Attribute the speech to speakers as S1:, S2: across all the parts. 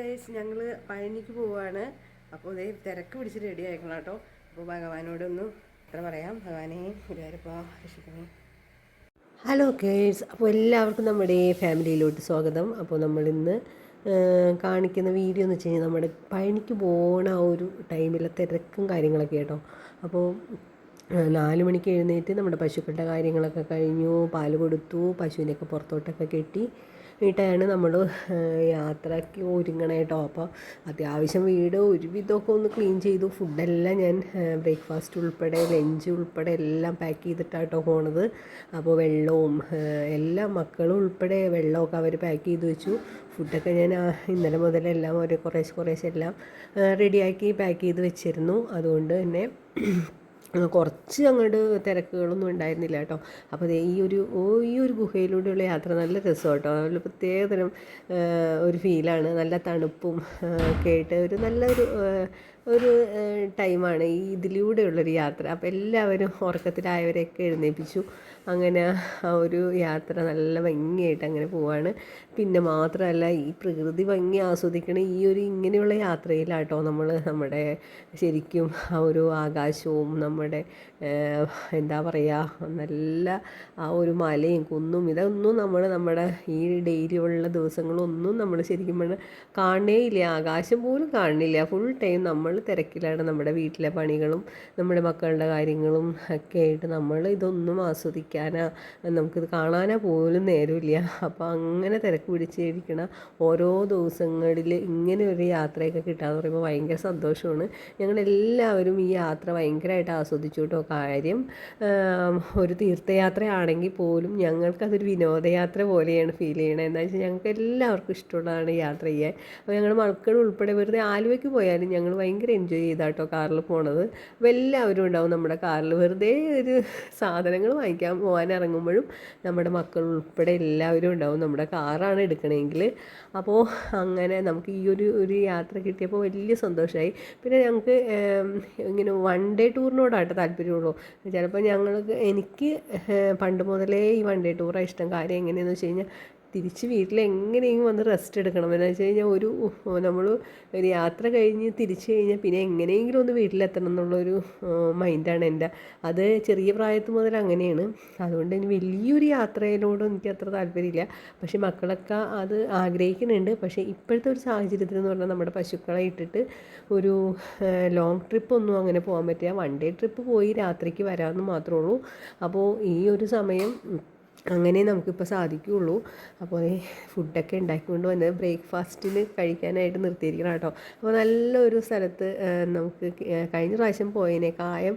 S1: Guys ഞങ്ങൾ പഴനിക്ക് പോവാണ്. അപ്പോൾ ഇതേ തിരക്ക് പിടിച്ച് റെഡി ആയിക്കണം കേട്ടോ അപ്പോൾ ഭഗവാനോടൊന്ന് ഇത്ര പറയാം. ഭഗവാനെ ഗുരുവായൂരപ്പ രക്ഷിക്കണേ. ഹലോ ഗൈസ് അപ്പോൾ എല്ലാവർക്കും നമ്മുടെ ഫാമിലിയിലോട്ട് സ്വാഗതം. അപ്പോൾ നമ്മളിന്ന് കാണിക്കുന്ന വീഡിയോ എന്ന് വെച്ച് കഴിഞ്ഞാൽ നമ്മുടെ പഴനിക്ക് പോണ ആ ഒരു ടൈമിലെ തിരക്കും കാര്യങ്ങളൊക്കെ കേട്ടോ അപ്പോൾ നാല് മണിക്ക് എഴുന്നേറ്റ് നമ്മുടെ പശുക്കളുടെ കാര്യങ്ങളൊക്കെ കഴിഞ്ഞു പാൽ കൊടുത്തു പശുവിനെയൊക്കെ പുറത്തോട്ടൊക്കെ കെട്ടി വീട്ടാണ് നമ്മൾ യാത്രയ്ക്ക് ഒരുങ്ങണേ കേട്ടോ. അപ്പോൾ അത്യാവശ്യം വീട് ഒരുവിധമൊക്കെ ഒന്ന് ക്ലീൻ ചെയ്തു. ഫുഡെല്ലാം ഞാൻ ബ്രേക്ക്ഫാസ്റ്റ് ഉൾപ്പെടെ ലഞ്ച് ഉൾപ്പെടെ എല്ലാം പാക്ക് ചെയ്തിട്ടാട്ടോ പോണത്. അപ്പോൾ വെള്ളവും എല്ലാ മക്കളും ഉൾപ്പെടെ വെള്ളമൊക്കെ അവർ പാക്ക് ചെയ്ത് വെച്ചു. ഫുഡൊക്കെ ഞാൻ ഇന്നലെ മുതലെല്ലാം ഒരു കുറേശ്ശെ കുറേശ്ശെ എല്ലാം റെഡിയാക്കി പാക്ക് ചെയ്ത് വെച്ചിരുന്നു. അതുകൊണ്ട് തന്നെ കുറച്ച് അങ്ങോട്ട് തിരക്കുകളൊന്നും ഉണ്ടായിരുന്നില്ല കേട്ടോ. അപ്പോൾ ഈ ഒരു ഈ ഒരു ഗുഹയിലൂടെയുള്ള യാത്ര നല്ല രസം കേട്ടോ. നല്ല പ്രത്യേകതരം ഒരു ഫീലാണ്. നല്ല തണുപ്പും ആയിട്ട് ഒരു നല്ലൊരു ഒരു ടൈമാണ് ഈ ഇതിലൂടെയുള്ളൊരു യാത്ര. അപ്പോൾ എല്ലാവരും ഉറക്കത്തിലായവരെയൊക്കെ എഴുന്നേൽപ്പിച്ചു അങ്ങനെ ആ ഒരു യാത്ര നല്ല ഭംഗിയായിട്ട് അങ്ങനെ പോവാണ്. പിന്നെ മാത്രമല്ല ഈ പ്രകൃതി ഭംഗി ആസ്വദിക്കണ ഈ ഒരു ഇങ്ങനെയുള്ള യാത്രയിലാട്ടോ നമ്മൾ നമ്മുടെ ശരിക്കും ആ ഒരു ആകാശവും നമ്മുടെ എന്താ പറയുക നല്ല ആ ഒരു മലയും കുന്നും ഇതൊന്നും നമ്മൾ നമ്മുടെ ഈ ഡെയിലിയുള്ള ദിവസങ്ങളൊന്നും നമ്മൾ ശരിക്കും പറഞ്ഞാൽ കാണേയില്ല. ആകാശം പോലും കാണുന്നില്ല. ഫുൾ ടൈം നമ്മൾ തിരക്കിലാണ് നമ്മുടെ വീട്ടിലെ പണികളും നമ്മുടെ മക്കളുടെ കാര്യങ്ങളും ഒക്കെ ആയിട്ട് നമ്മൾ ഇതൊന്നും ആസ്വദിക്കാനാ നമുക്കിത് കാണാനാ പോലും നേരമില്ല. അപ്പോൾ അങ്ങനെ തിരക്ക് പിടിച്ചിരിക്കണ ഓരോ ദിവസങ്ങളിൽ ഇങ്ങനെ ഒരു യാത്രയൊക്കെ കിട്ടാന്ന് പറയുമ്പോൾ ഭയങ്കര സന്തോഷമാണ്. ഞങ്ങളെല്ലാവരും ഈ യാത്ര ഭയങ്കരമായിട്ട് ആസ്വദിച്ചു കേട്ടോ. കാര്യം ഒരു തീർത്ഥയാത്രയാണെങ്കിൽ പോലും ഞങ്ങൾക്കതൊരു വിനോദയാത്ര പോലെയാണ് ഫീൽ ചെയ്യണത്. എന്താ വെച്ചാൽ ഞങ്ങൾക്ക് എല്ലാവർക്കും ഇഷ്ടമുള്ളതാണ് യാത്ര ചെയ്യാൻ. അപ്പോൾ ഞങ്ങൾ മക്കൾ ഉൾപ്പെടെ വെറുതെ ആലുവയ്ക്ക് പോയാലും ഞങ്ങൾ ഭയങ്കര എൻജോയ് ചെയ്താട്ടോ കാറിൽ പോണത്. അപ്പോൾ എല്ലാവരും ഉണ്ടാവും നമ്മുടെ കാറിൽ വെറുതെ ഒരു സാധനങ്ങൾ വാങ്ങിക്കാൻ പോകാൻ ഇറങ്ങുമ്പോഴും നമ്മുടെ മക്കൾ ഉൾപ്പെടെ എല്ലാവരും ഉണ്ടാവും. നമ്മുടെ കാറാണ് എടുക്കണമെങ്കിൽ അപ്പോൾ അങ്ങനെ നമുക്ക് ഈ ഒരു ഒരു യാത്ര കിട്ടിയപ്പോൾ വലിയ സന്തോഷമായി പിന്നെ ഞങ്ങൾക്ക് ഇങ്ങനെ വൺ ഡേ ടൂറിനോടാട്ടോ താല്പര്യമുള്ളൂ. ചിലപ്പോൾ ഞങ്ങൾക്ക് എനിക്ക് പണ്ട് മുതലേ ഈ വൺ ഡേ ടൂറാണ് ഇഷ്ടം കാര്യം എങ്ങനെയാണെന്ന് വെച്ച് കഴിഞ്ഞാൽ തിരിച്ച് വീട്ടിൽ എങ്ങനെയെങ്കിലും വന്ന് റെസ്റ്റ് എടുക്കണം. എന്ന് വെച്ച് കഴിഞ്ഞാൽ ഒരു നമ്മൾ ഒരു യാത്ര കഴിഞ്ഞ് തിരിച്ച് കഴിഞ്ഞാൽ പിന്നെ എങ്ങനെയെങ്കിലും ഒന്ന് വീട്ടിലെത്തണം എന്നുള്ളൊരു മൈൻഡാണ് എന്റെ. അത് ചെറിയ പ്രായത്തിൽ മുതൽ അങ്ങനെയാണ്. അതുകൊണ്ട് ഇനി വലിയൊരു യാത്രയിലോട് എനിക്ക് അത്ര താല്പര്യമില്ല. പക്ഷേ മക്കളൊക്കെ അത് ആഗ്രഹിക്കുന്നുണ്ട്. പക്ഷേ ഇപ്പോഴത്തെ ഒരു സാഹചര്യത്തിൽ എന്ന് പറഞ്ഞാൽ നമ്മുടെ പശുക്കളെ ഇട്ടിട്ട് ഒരു ലോങ് ട്രിപ്പ് ഒന്നും അങ്ങനെ പോകാൻ പറ്റില്ല. വൺ ഡേ ട്രിപ്പ് പോയി രാത്രിക്ക് വരാമെന്ന് മാത്രമേ ഉള്ളൂ. അപ്പോൾ ഈ ഒരു സമയം അങ്ങനെ നമുക്കിപ്പോൾ സാധിക്കുകയുള്ളൂ. അപ്പോൾ ഫുഡൊക്കെ ഉണ്ടാക്കിക്കൊണ്ട് വന്ന് ബ്രേക്ക്ഫാസ്റ്റിന് കഴിക്കാനായിട്ട് നിർത്തിയിരിക്കണം കേട്ടോ. അപ്പോൾ നല്ലൊരു സ്ഥലത്ത് നമുക്ക് കഴിഞ്ഞ പ്രാവശ്യം പോയതിനേക്കായം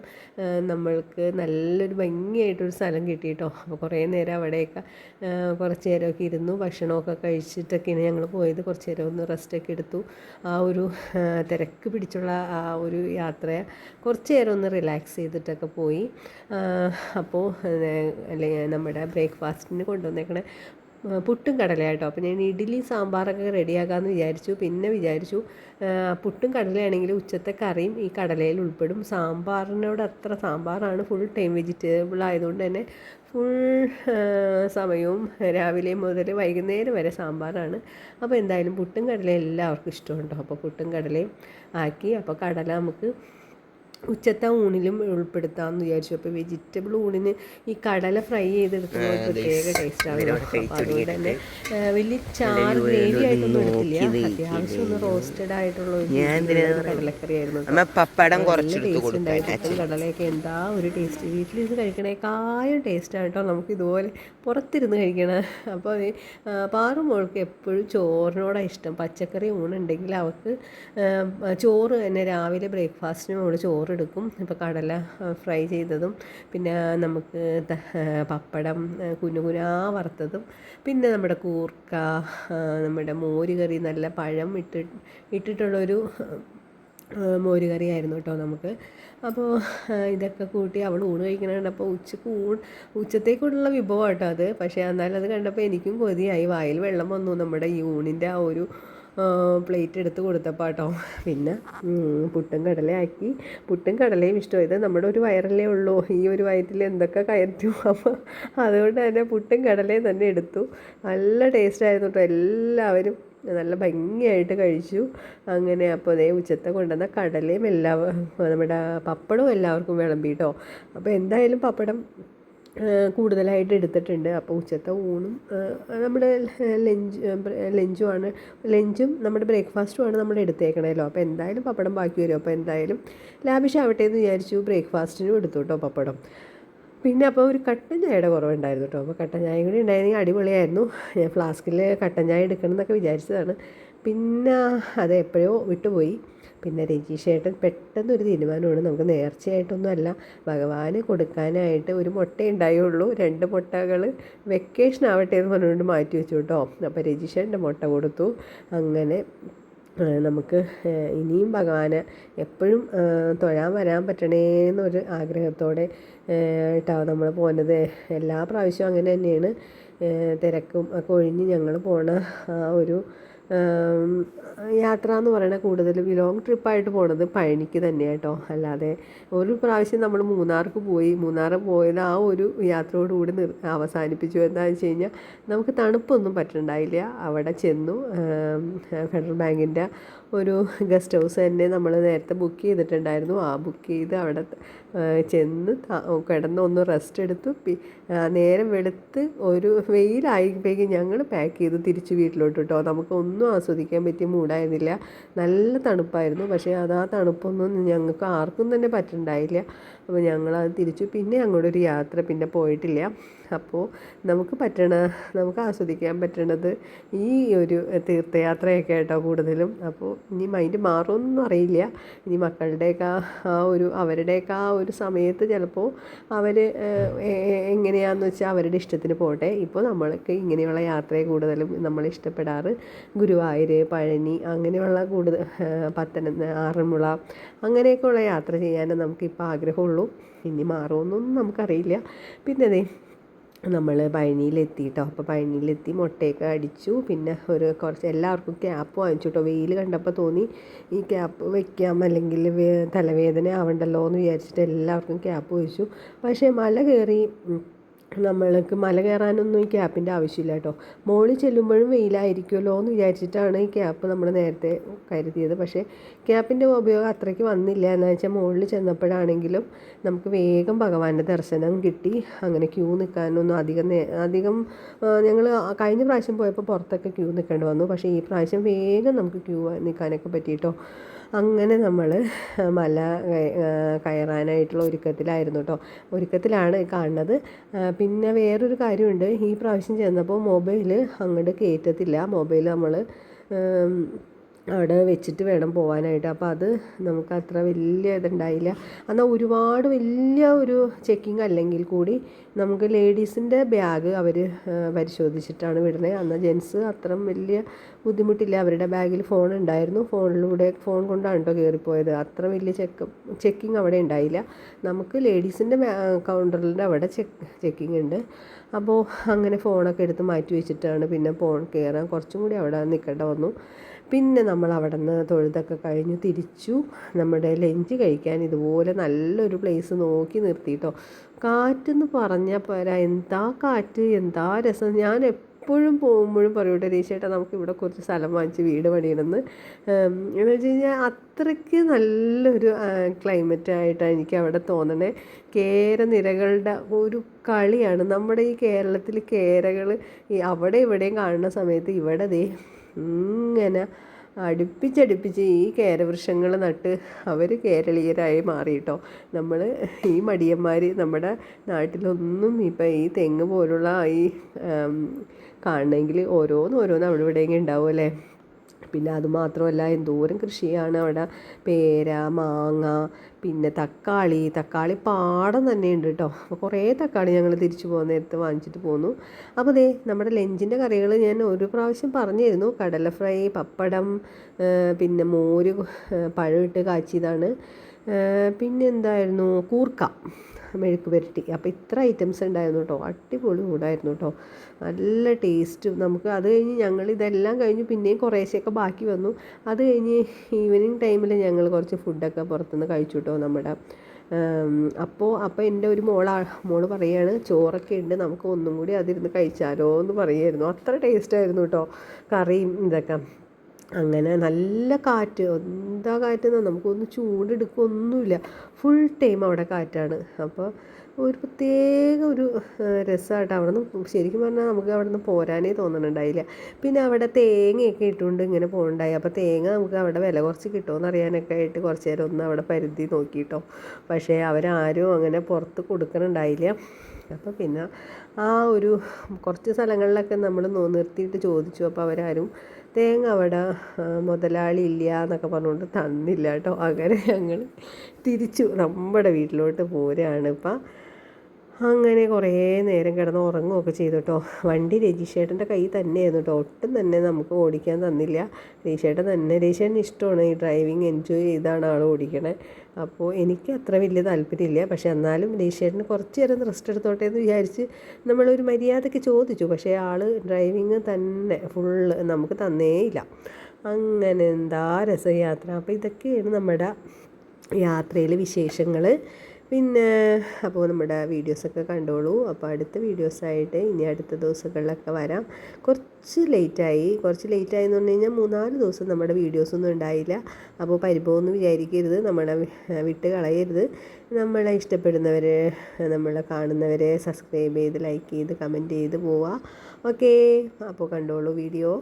S1: നമ്മൾക്ക് നല്ലൊരു ഭംഗിയായിട്ടൊരു സ്ഥലം കിട്ടി കേട്ടോ. അപ്പോൾ കുറേ നേരം അവിടെയൊക്കെ കുറച്ച് നേരമൊക്കെ ഇരുന്നു ഭക്ഷണമൊക്കെ കഴിച്ചിട്ടൊക്കെയാണ് ഞങ്ങൾ പോയത്. കുറച്ച് നേരം ഒന്ന് റെസ്റ്റൊക്കെ എടുത്തു. ആ ഒരു തിരക്ക് പിടിച്ചുള്ള ആ ഒരു യാത്ര കുറച്ച് നേരം ഒന്ന് റിലാക്സ് ചെയ്തിട്ടൊക്കെ പോയി. അപ്പോൾ അല്ലെങ്കിൽ നമ്മുടെ ബ്രേക്ക്ഫാസ്റ്റിന് കൊണ്ടുവന്നേക്കണേ. പുട്ടും കടലയാട്ടോ. അപ്പോൾ ഞാൻ ഇഡ്ഡലി സാമ്പാറൊക്കെ റെഡിയാക്കാമെന്ന് വിചാരിച്ചു. പിന്നെ വിചാരിച്ചു പുട്ടും കടലയാണെങ്കിൽ ഉച്ചത്തെ കറിയും ഈ കടലയിൽ ഉൾപ്പെടും. സാമ്പാറിനോട് അത്ര സാമ്പാറാണ് ഫുൾ ടൈം വെജിറ്റബിൾ ആയതുകൊണ്ട് തന്നെ ഫുൾ സമയവും രാവിലെ മുതൽ വൈകുന്നേരം വരെ സാമ്പാറാണ്. അപ്പോൾ എന്തായാലും പുട്ടും കടലയും എല്ലാവർക്കും ഇഷ്ടമുണ്ടോ? അപ്പോൾ പുട്ടും കടലയും ആക്കി അപ്പോൾ കടല നമുക്ക് ഉച്ചത്തെ ഊണിലും ഉൾപ്പെടുത്താമെന്ന് വിചാരിച്ചു. അപ്പോൾ വെജിറ്റബിൾ ഊണിന് ഈ കടല ഫ്രൈ ചെയ്തെടുക്കുന്ന ഒരു പ്രത്യേക ടേസ്റ്റാണ് അപ്പോൾ അതുകൊണ്ട് തന്നെ വലിയ ചാറ് ഗ്രേവി ആയിട്ടൊന്നും എടുത്തില്ല. അത്യാവശ്യം ഒന്ന് റോസ്റ്റഡ് ആയിട്ടുള്ള ഒരു കടലക്കറി ആയിരുന്നു. നല്ല ടേസ്റ്റ് ഉണ്ടായിരുന്നു. കടലയൊക്കെ എന്താ ഒരു ടേസ്റ്റ് വീട്ടിലിരുന്ന് കഴിക്കണേക്കായും ടേസ്റ്റാണ് കേട്ടോ. നമുക്ക് ഇതുപോലെ പുറത്തിരുന്ന് കഴിക്കണം. അപ്പോൾ പാറു മോൾക്ക് എപ്പോഴും ചോറിനോടാണ് ഇഷ്ടം. പച്ചക്കറി ഊണുണ്ടെങ്കിൽ അവൾക്ക് ആ, ചോറ് തന്നെ രാവിലെ ബ്രേക്ക്ഫാസ്റ്റിന് ചോറ് എടുക്കും. ഇപ്പോൾ കടല ഫ്രൈ ചെയ്തതും പിന്നെ നമുക്ക് പപ്പടം കുനുകുനാ വറുത്തതും പിന്നെ നമ്മുടെ കൂർക്ക നമ്മുടെ മോര് കറി നല്ല പഴം ഇട്ട് ഇട്ടിട്ടുള്ളൊരു മോര് കറിയായിരുന്നു കേട്ടോ നമുക്ക്. അപ്പോൾ ഇതൊക്കെ കൂട്ടി അവൾ ഊണ് കഴിക്കണ അപ്പോൾ ഉച്ചയ്ക്ക് ഊൺ ഉച്ചത്തേക്കുള്ള വിഭവം കേട്ടോ അത്. പക്ഷേ എന്നാലും അത് കണ്ടപ്പോൾ എനിക്കും കൊതിയായി. വായിൽ വെള്ളം വന്നു. നമ്മുടെ ഈ ഊണിന്റെ ആ ഒരു പ്ലേറ്റ് എടുത്ത് കൊടുത്തപ്പോൾ കേട്ടോ പിന്നെ പുട്ടും കടലയാക്കി. പുട്ടും കടലയും ഇഷ്ടമായത് നമ്മുടെ ഒരു വയറല്ലേ ഉള്ളൂ. ഈ ഒരു വയറ്റിൽ എന്തൊക്കെ കയറ്റും? അപ്പോൾ അതുകൊണ്ട് തന്നെ പുട്ടും കടലയും തന്നെ എടുത്തു. നല്ല ടേസ്റ്റ് ആയിരുന്നു കേട്ടോ എല്ലാവരും നല്ല ഭംഗിയായിട്ട് കഴിച്ചു. അങ്ങനെ അപ്പോൾ അതേ ഉച്ചത്തെ കൊണ്ടുവന്ന കടലയും എല്ലാം നമ്മുടെ പപ്പടവും എല്ലാവർക്കും വിളമ്പി കേട്ടോ അപ്പോൾ എന്തായാലും പപ്പടം കൂടുതലായിട്ട് എടുത്തിട്ടുണ്ട്. അപ്പോൾ ഉച്ചത്തെ ഊണും നമ്മുടെ ലഞ്ച് ലഞ്ചുമാണ്. ലഞ്ചും നമ്മുടെ ബ്രേക്ക്ഫാസ്റ്റുമാണ് നമ്മൾ എടുത്തേക്കണമല്ലോ അപ്പോൾ എന്തായാലും പപ്പടം ബാക്കി വരും. അപ്പോൾ എന്തായാലും ലാവിഷാവട്ടെ എന്ന് വിചാരിച്ചു ബ്രേക്ക്ഫാസ്റ്റിനും എടുത്തു കേട്ടോ പപ്പടം. പിന്നെ അപ്പോൾ ഒരു കട്ടൻ ചായയുടെ കുറവുണ്ടായിരുന്നു കേട്ടോ. അപ്പോൾ കട്ടൻ ചായ കൂടി ഉണ്ടായിരുന്നെങ്കിൽ അടിപൊളിയായിരുന്നു. ഞാൻ ഫ്ലാസ്കിൽ കട്ടൻ ചായ എടുക്കണം എന്നൊക്കെ വിചാരിച്ചതാണ്. പിന്നെ അത് എപ്പോഴോ വിട്ടുപോയി. പിന്നെ രജീഷേട്ടൻ പെട്ടെന്നൊരു തീരുമാനമാണ്. നമുക്ക് നേർച്ചയായിട്ടൊന്നുമല്ല. ഭഗവാന് കൊടുക്കാനായിട്ട് ഒരു മുട്ട ഉണ്ടായുള്ളൂ രണ്ട് മുട്ടകൾ വെക്കേഷൻ ആവട്ടെ എന്ന് പറഞ്ഞുകൊണ്ട് മാറ്റി വെച്ചു കേട്ടോ. അപ്പോൾ രജീഷേട്ടന്റെ മുട്ട കൊടുത്തു. അങ്ങനെ നമുക്ക് ഇനിയും ഭഗവാന് എപ്പോഴും തൊഴാൻ വരാൻ പറ്റണേ എന്നൊരു ആഗ്രഹത്തോടെ ട്ടാണ് നമ്മൾ പോകുന്നത് എല്ലാ പ്രാവശ്യവും അങ്ങനെ തന്നെയാണ്. തിരക്കും ഒക്കെ ഒഴിഞ്ഞ് ഞങ്ങൾ പോണ ആ ഒരു യാത്ര എന്ന് പറയുന്നത് കൂടുതലും ലോങ് ട്രിപ്പായിട്ട് പോണത് പഴനിക്ക് കേട്ടോ അല്ലാതെ ഒരു പ്രാവശ്യം നമ്മൾ മൂന്നാർക്ക് പോയി മൂന്നാർ പോയത് ആ ഒരു യാത്രയോടുകൂടി നിർ അവസാനിപ്പിച്ചു. എന്താണെന്ന് വെച്ച് കഴിഞ്ഞാൽ നമുക്ക് തണുപ്പൊന്നും പറ്റണ്ടായില്ല. അവിടെ ചെന്നു ഫെഡറൽ ബാങ്കിന്റെ ഒരു ഗസ്റ്റ് ഹൗസ് തന്നെ നമ്മൾ നേരത്തെ ബുക്ക് ചെയ്തിട്ടുണ്ടായിരുന്നു. ആ ബുക്ക് ചെയ്ത് അവിടെ ചെന്ന് കിടന്ന് ഒന്ന് റെസ്റ്റ് എടുത്തു. നേരം വെളുത്ത് ഒരു വെയിലായപ്പോഴേക്കും ഞങ്ങൾ പാക്ക് ചെയ്ത് തിരിച്ച് വീട്ടിലോട്ട് കേട്ടോ നമുക്ക് ഒന്നും ആസ്വദിക്കാൻ പറ്റിയ മൂടായിരുന്നില്ല നല്ല തണുപ്പായിരുന്നു. പക്ഷേ അത് ആ തണുപ്പൊന്നും ഞങ്ങൾക്ക് ആർക്കും തന്നെ പറ്റുന്നുണ്ടായില്ല അപ്പോൾ ഞങ്ങളത് തിരിച്ചു. പിന്നെ അങ്ങോട്ടൊരു യാത്ര പിന്നെ പോയിട്ടില്ല. അപ്പോൾ നമുക്ക് പറ്റണ നമുക്ക് ആസ്വദിക്കാൻ പറ്റണത് ഈ ഒരു തീർത്ഥയാത്രയൊക്കെ ആയിട്ടോ കൂടുതലും. അപ്പോൾ ഇനി മൈൻഡ് മാറുമെന്നൊന്നും അറിയില്ല. ഇനി മക്കളുടെയൊക്കെ ആ ഒരു അവരുടെയൊക്കെ ആ ഒരു സമയത്ത് ചിലപ്പോൾ അവർ എങ്ങനെയാണെന്ന് വെച്ചാൽ അവരുടെ ഇഷ്ടത്തിന് പോട്ടെ. ഇപ്പോൾ നമ്മൾക്ക് ഇങ്ങനെയുള്ള യാത്രയെ കൂടുതലും നമ്മൾ ഇഷ്ടപ്പെടാറ് ഗുരുവായൂർ പഴനി അങ്ങനെയുള്ള കൂടുതൽ പത്തനംതിട്ട ആറന്മുള അങ്ങനെയൊക്കെയുള്ള യാത്ര ചെയ്യാനേ നമുക്കിപ്പോൾ ആഗ്രഹമുള്ളൂ. ഇനി മാറുമെന്നൊന്നും നമുക്കറിയില്ല. പിന്നെ അതെ നമ്മൾ പഴനിയിലെത്തി കേട്ടോ അപ്പോൾ പഴനിയിലെത്തി മുട്ടയൊക്കെ അടിച്ചു. പിന്നെ ഒരു കുറച്ച് എല്ലാവർക്കും ക്യാപ്പ് വാങ്ങിച്ചു കേട്ടോ വെയിൽ കണ്ടപ്പോൾ തോന്നി ഈ ക്യാപ്പ് വെക്കാം അല്ലെങ്കിൽ തലവേദന ആവണ്ടല്ലോ എന്ന് വിചാരിച്ചിട്ട് എല്ലാവർക്കും ക്യാപ്പ് വെച്ചു. പക്ഷേ മല കയറി നമ്മൾക്ക് മല കയറാനൊന്നും ഈ ക്യാപ്പിന്റെ ആവശ്യമില്ല കേട്ടോ. മുകളിൽ ചെല്ലുമ്പോഴും വെയിലായിരിക്കുമല്ലോ എന്ന് വിചാരിച്ചിട്ടാണ് ഈ ക്യാപ്പ് നമ്മൾ നേരത്തെ കരുതിയത്. പക്ഷേ ക്യാപ്പിന്റെ ഉപയോഗം അത്രയ്ക്ക് വന്നില്ല. എന്ന് വെച്ചാൽ മുകളിൽ ചെന്നപ്പോഴാണെങ്കിലും നമുക്ക് വേഗം ഭഗവാന്റെ ദർശനം കിട്ടി. അങ്ങനെ ക്യൂ നിൽക്കാനൊന്നും അധികം അധികം ഞങ്ങൾ കഴിഞ്ഞ പ്രാവശ്യം പോയപ്പോൾ പുറത്തൊക്കെ ക്യൂ നിൽക്കേണ്ടി വന്നു. പക്ഷേ ഈ പ്രാവശ്യം വേഗം നമുക്ക് ക്യൂ നിൽക്കാനൊക്കെ പറ്റിയിട്ടോ അങ്ങനെ നമ്മൾ മല കയറാനായിട്ടുള്ള ഒരുക്കത്തിലായിരുന്നു കേട്ടോ ഒരുക്കത്തിലാണ് കാണുന്നത്. പിന്നെ വേറൊരു കാര്യമുണ്ട്. ഈ പ്രാവശ്യം ചെന്നപ്പോൾ മൊബൈൽ അങ്ങോട്ട് കയറ്റത്തില്ല മൊബൈൽ നമ്മൾ അവിടെ വെച്ചിട്ട് വേണം പോകാനായിട്ട് അപ്പോൾ അത് നമുക്ക് അത്ര വലിയ ഇതുണ്ടായില്ല. എന്നാൽ ഒരുപാട് വലിയ ഒരു ചെക്കിംഗ് അല്ലെങ്കിൽ കൂടി നമുക്ക് ലേഡീസിന്റെ ബാഗ് അവർ പരിശോധിച്ചിട്ടാണ് വിടുന്നത് എന്നാൽ ജെൻസ് അത്ര വലിയ ബുദ്ധിമുട്ടില്ല. അവരുടെ ബാഗിൽ ഫോൺ ഉണ്ടായിരുന്നു. ഫോണിലൂടെ ഫോൺ കൊണ്ടാണ് കേട്ടോ കയറിപ്പോയത് അത്ര വലിയ ചെക്ക് ചെക്കിംഗ് അവിടെ ഉണ്ടായില്ല. നമുക്ക് ലേഡീസിന്റെ കൗണ്ടറിന്റെ അവിടെ ചെക്ക് ചെക്കിംഗ് ഉണ്ട്. അപ്പോൾ അങ്ങനെ ഫോണൊക്കെ എടുത്ത് മാറ്റി വെച്ചിട്ടാണ് പിന്നെ ഫോൺ കയറാൻ കുറച്ചും കൂടി അവിടെ നിൽക്കേണ്ട വന്നു. പിന്നെ നമ്മൾ അവിടെ നിന്ന് തൊഴുതൊക്കെ കഴിഞ്ഞു തിരിച്ചു. നമ്മുടെ ലഞ്ച് കഴിക്കാൻ ഇതുപോലെ നല്ലൊരു പ്ലേസ് നോക്കി നിർത്തിയിട്ടോ കാറ്റെന്ന് പറഞ്ഞാൽ പോരാ. എന്താ കാറ്റ്? എന്താ രസം? ഞാൻ എപ്പോഴും പോകുമ്പോഴും പറയൂട്ടെ രേശേട്ടാ നമുക്ക് ഇവിടെ കുറച്ച് സ്ഥലം വാങ്ങിച്ച് വീട് പണിയണമെന്ന്. എന്ന് വെച്ച് കഴിഞ്ഞാൽ അത്രയ്ക്ക് നല്ലൊരു ക്ലൈമറ്റായിട്ടാണ് എനിക്ക് അവിടെ തോന്നണേ. കേരനിരകളുടെ ഒരു കളിയാണ്. നമ്മുടെ ഈ കേരളത്തിൽ കേരകൾ ഈ അവിടെ ഇവിടെയും കാണുന്ന സമയത്ത് ഇവിടെ ദേ ഇങ്ങനെ അടുപ്പിച്ചടുപ്പിച്ച് ഈ കേരവൃക്ഷങ്ങൾ നട്ട് അവർ കേരളീയരായി മാറിയിട്ടോ. നമ്മൾ ഈ മടിയന്മാർ നമ്മുടെ നാട്ടിലൊന്നും ഇപ്പം ഈ തെങ്ങ് പോലുള്ള ഈ കാണണമെങ്കിൽ ഓരോന്ന് ഓരോന്ന് അവിടെ ഇവിടെയെങ്കിലും ഉണ്ടാവും അല്ലേ? പിന്നെ അതുമാത്രമല്ല എന്തോരം കൃഷിയാണ് അവിടെ. പേര മാങ്ങ പിന്നെ തക്കാളി. തക്കാളി പാടം തന്നെ ഉണ്ട് കേട്ടോ. അപ്പോൾ കുറേ തക്കാളി ഞങ്ങൾ തിരിച്ചു പോകുന്ന നേരത്ത് വാങ്ങിച്ചിട്ട് പോന്നു. അപ്പോൾ ദേ നമ്മുടെ ലഞ്ചിന്റെ കറികൾ ഞാൻ ഒരു പ്രാവശ്യം പറഞ്ഞിരുന്നു. കടല ഫ്രൈ പപ്പടം പിന്നെ മോര് പഴമിട്ട് കാച്ചിയതാണ്. പിന്നെ എന്തായിരുന്നു കൂർക്ക മെഴുക്ക് പുരട്ടി. അപ്പോൾ ഇത്ര ഐറ്റംസ് ഉണ്ടായിരുന്നു കേട്ടോ. അടിപൊളി കൂടായിരുന്നു കേട്ടോ. നല്ല ടേസ്റ്റും നമുക്ക് അത് കഴിഞ്ഞ് ഞങ്ങൾ ഇതെല്ലാം കഴിഞ്ഞ് പിന്നെയും കുറേശ്ശെയൊക്കെ ബാക്കി വന്നു. അത് കഴിഞ്ഞ് ഈവനിങ് ടൈമിൽ ഞങ്ങൾ കുറച്ച് ഫുഡൊക്കെ പുറത്തുനിന്ന് കഴിച്ചു കേട്ടോ നമ്മുടെ അപ്പോൾ അപ്പോൾ എന്റെ ഒരു മോളാ മോൾ പറയാണ് ചോറൊക്കെ ഉണ്ട്. നമുക്ക് ഒന്നും കൂടി അതിരുന്ന് കഴിച്ചാലോ എന്ന് പറയായിരുന്നു. അത്ര ടേസ്റ്റായിരുന്നു കേട്ടോ. കറിയും ഇതൊക്കെ. അങ്ങനെ നല്ല കാറ്റ്. എന്താ കാറ്റ് നമുക്കൊന്ന് ചൂടെടുക്കൊന്നുമില്ല. ഫുൾ ടൈം അവിടെ കാറ്റാണ്. അപ്പോൾ ഒരു പ്രത്യേക ഒരു രസമായിട്ട് അവിടെ നിന്ന് ശരിക്കും പറഞ്ഞാൽ നമുക്ക് അവിടെ നിന്ന് പോരാനേ തോന്നുന്നുണ്ടായില്ല. പിന്നെ അവിടെ തേങ്ങയൊക്കെ ഇട്ടുകൊണ്ട് ഇങ്ങനെ പോകണ്ടായി. അപ്പോൾ തേങ്ങ നമുക്ക് അവിടെ വില കുറച്ച് കിട്ടുമെന്ന് അറിയാനൊക്കെ ആയിട്ട് കുറച്ച് നേരം ഒന്ന് അവിടെ പരിധി നോക്കിയിട്ടോ. പക്ഷേ അവരാരും അങ്ങനെ പുറത്ത് കൊടുക്കണുണ്ടായില്ല. അപ്പോൾ പിന്നെ ആ ഒരു കുറച്ച് സ്ഥലങ്ങളിലൊക്കെ നമ്മൾ നിർത്തിയിട്ട് ചോദിച്ചു. അപ്പോൾ അവരാരും തേങ്ങ അവിടെ മുതലാളി ഇല്ല എന്നൊക്കെ പറഞ്ഞുകൊണ്ട് തന്നില്ല കേട്ടോ. അങ്ങനെ ഞങ്ങൾ തിരിച്ചു നമ്മുടെ വീട്ടിലോട്ട് പോരുകയാണ് ഇപ്പം അങ്ങനെ കുറേ നേരം കിടന്ന് ഉറങ്ങുകയൊക്കെ ചെയ്തു കേട്ടോ വണ്ടി രജിഷേട്ടന്റെ കയ്യിൽ തന്നെയായിരുന്നു കേട്ടോ ഒട്ടും തന്നെ നമുക്ക് ഓടിക്കാൻ തന്നില്ല. രജിഷേട്ടൻ തന്നെ രജിഷേട്ടന് ഇഷ്ടമാണ് ഈ ഡ്രൈവിങ് എൻജോയ് ചെയ്താണ് ആൾ ഓടിക്കണേ. അപ്പോൾ എനിക്ക് അത്ര വലിയ താല്പര്യമില്ല. പക്ഷെ എന്നാലും രജിഷേട്ടന് കുറച്ച് നേരം റെസ്റ്റ് എടുത്തോട്ടെ എന്ന് വിചാരിച്ച് നമ്മളൊരു മര്യാദയ്ക്ക് ചോദിച്ചു. പക്ഷേ ആൾ ഡ്രൈവിങ് തന്നെ ഫുള്ള് നമുക്ക് തന്നേയില്ല അങ്ങനെ എന്താ രസയാത്ര. അപ്പോൾ ഇതൊക്കെയാണ് നമ്മുടെ യാത്രയിലെ വിശേഷങ്ങൾ പിന്നെ അപ്പോൾ നമ്മുടെ വീഡിയോസൊക്കെ കണ്ടോളൂ. അപ്പോൾ അടുത്ത വീഡിയോസായിട്ട് ഇനി അടുത്ത ദിവസങ്ങളിലൊക്കെ വരാം. കുറച്ച് ലേറ്റായി. കുറച്ച് ലേറ്റായി എന്ന് പറഞ്ഞു കഴിഞ്ഞാൽ മൂന്നാൽ ദിവസം നമ്മുടെ വീഡിയോസൊന്നും ഉണ്ടായില്ല. അപ്പോൾ പരിഭവമൊന്നും വിചാരിക്കരുത്. നമ്മളെ വിട്ട് കളയരുത്. നമ്മളെ ഇഷ്ടപ്പെടുന്നവരെ നമ്മളെ കാണുന്നവരെ സബ്സ്ക്രൈബ് ചെയ്ത് ലൈക്ക് ചെയ്ത് കമന്റ് ചെയ്ത് പോവുക ഓക്കേ. അപ്പോൾ കണ്ടോളൂ വീഡിയോ.